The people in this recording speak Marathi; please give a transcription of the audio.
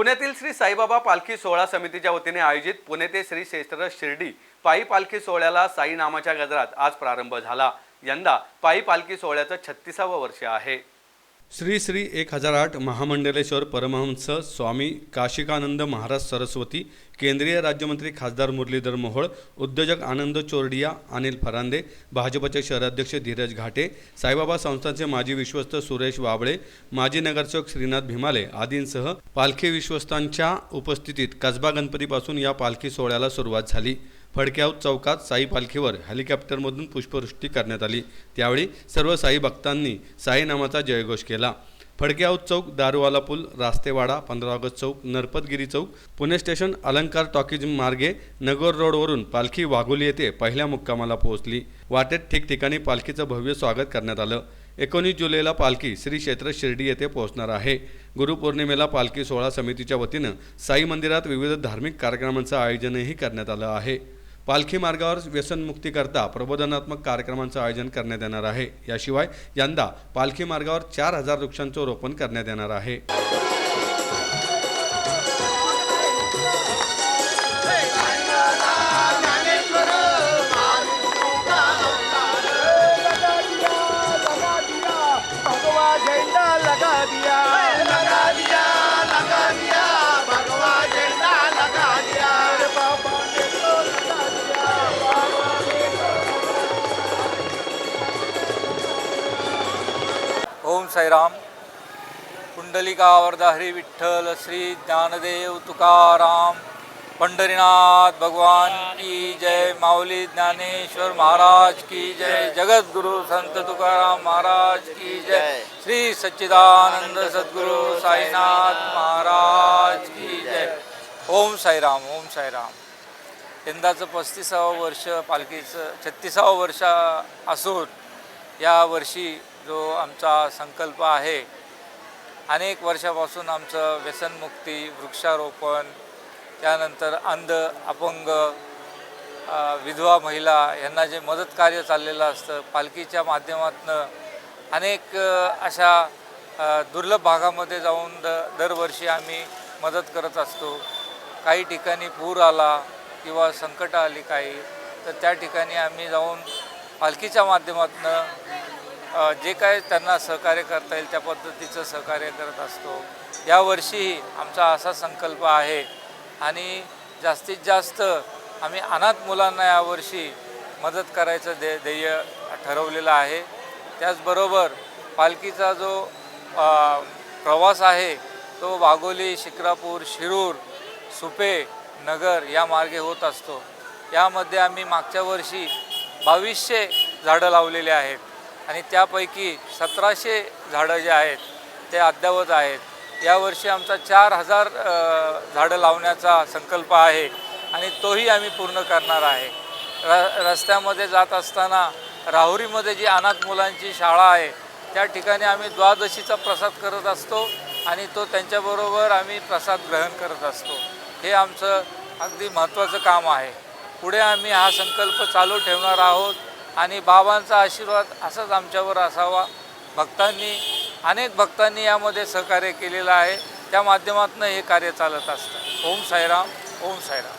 पुण्यातील श्री साईबाबा पालखी सोहळा समितीच्या वतीने आयोजित पुणे ते श्री क्षेत्र शिर्डी पायी पालखी सोहळ्याला साई नामाच्या गजरात आज प्रारंभ झाला. यंदा पायी पालखी सोहळ्याचं छत्तीसावं वर्ष आहे. श्री श्री एक हजार आठ महामंडलेश्वर परमहंस स्वामी काशिकानंद महाराज सरस्वती केंद्रीय राज्यमंत्री खासदार मुरलीधर मोहोळ उद्योजक आनंद चोरडिया अनिल फरांदे भाजपचे शहराध्यक्ष धीरज घाटे साईबाबा संस्थांचे माजी विश्वस्त सुरेश वाबळे माजी नगरसेवक श्रीनाथ भीमाले आदींसह पालखी विश्वस्तांच्या उपस्थितीत कसबा गणपतीपासून या पालखी सोहळ्याला सुरुवात झाली. फडक्याव चौकात साई पालखीवर हेलिकॉप्टरमधून पुष्पवृष्टी करण्यात आली. त्यावेळी सर्व साई भक्तांनी साई नामाचा जयघोष केला. फडक्याव चौक दारूवाला पूल रास्तेवाडा पंधरा ऑगस्ट चौक नरपतगिरी चौक पुणे स्टेशन अलंकार टॉकीज मार्गे नगर रोडवरून पालखी वाघोली येथे पहिल्या मुक्कामाला पोहोचली. वाटेत ठिकठिकाणी पालखीचं भव्य स्वागत करण्यात आलं. एकोणीस जुलैला पालखी श्री क्षेत्र शिर्डी येथे पोहोचणार आहे. गुरुपौर्णिमेला पालखी सोहळा समितीच्या वतीनं साई मंदिरात विविध धार्मिक कार्यक्रमांचं आयोजनही करण्यात आलं आहे. पालखी मार्गावर व्यसनमुक्तीकरता प्रबोधनात्मक कार्यक्रमांचं आयोजन करण्यात येणार आहे. याशिवाय यंदा पालखी मार्गावर चार हजार वृक्षांचं रोपण करण्यात येणार आहे. साईराम पुंडलिकावरदा हरी विठ्ठल श्री ज्ञानदेव तुकाराम पंढरीनाथ भगवान की जय माऊली ज्ञानेश्वर महाराज की जय जगद्गुरु संत तुकाराम महाराज की जय श्री सच्चिदानंद सद्गुरु साईनाथ महाराज की जय. ओम साईराम ओम साईराम. यंदाचं पस्तीसावं वर्ष पालखीचं छत्तीसावं वर्ष असून या वर्षी जो आमचा संकल्प आहे अनेक वर्षापासून आमचं व्यसनमुक्ती वृक्षारोपण त्यानंतर अंध अपंग विधवा महिला यांना जे मदत कार्य चाललेलं असतं पालखीच्या माध्यमातून अनेक अशा दुर्लभ भागामध्ये जाऊन द दरवर्षी आम्ही मदत करत असतो. काही ठिकाणी पूर आला किंवा संकट आली काही तर त्या ठिकाणी आम्ही जाऊन पालखीच्या माध्यमातून जे काय त्यांना सहकार्य करता येईल त्या पद्धतीचं सहकार्य करत असतो. यावर्षीही आमचा असा संकल्प आहे आणि जास्तीत जास्त आम्ही अनाथ मुलांना यावर्षी मदत करायचं दे ध्येय ठरवलेलं आहे. त्याचबरोबर पालखीचा जो प्रवास आहे तो वाघोली शिक्रापूर शिरूर सुपे नगर या मार्गे होत असतो. यामध्ये आम्ही मागच्या वर्षी बावीसशे झाडं लावलेली आहेत. आणि त्यापैकी सतराशे झाडं जे आहेत ते अद्यावत आहेत. यावर्षी आमचा चार हजार झाडं लावण्याचा संकल्प आहे आणि तोही आम्ही पूर्ण करणार आहे. र रस्त्यामध्ये जात असताना राहुरीमध्ये जी अनाथ मुलांची शाळा आहे त्या ठिकाणी आम्ही द्वादशीचा प्रसाद करत असतो आणि तो त्यांच्याबरोबर आम्ही प्रसाद ग्रहण करत असतो. हे आमचं अगदी महत्त्वाचं काम आहे. पुढे आम्ही हा संकल्प चालू ठेवणार आहोत. आणि बाबांचा आशीर्वाद असाच आमच्यावर असावा. भक्तांनी अनेक भक्तांनी यामध्ये सहकार्य केलेलं आहे. त्या माध्यमातून हे कार्य चालत असतं. ओम साईराम ओम साईराम.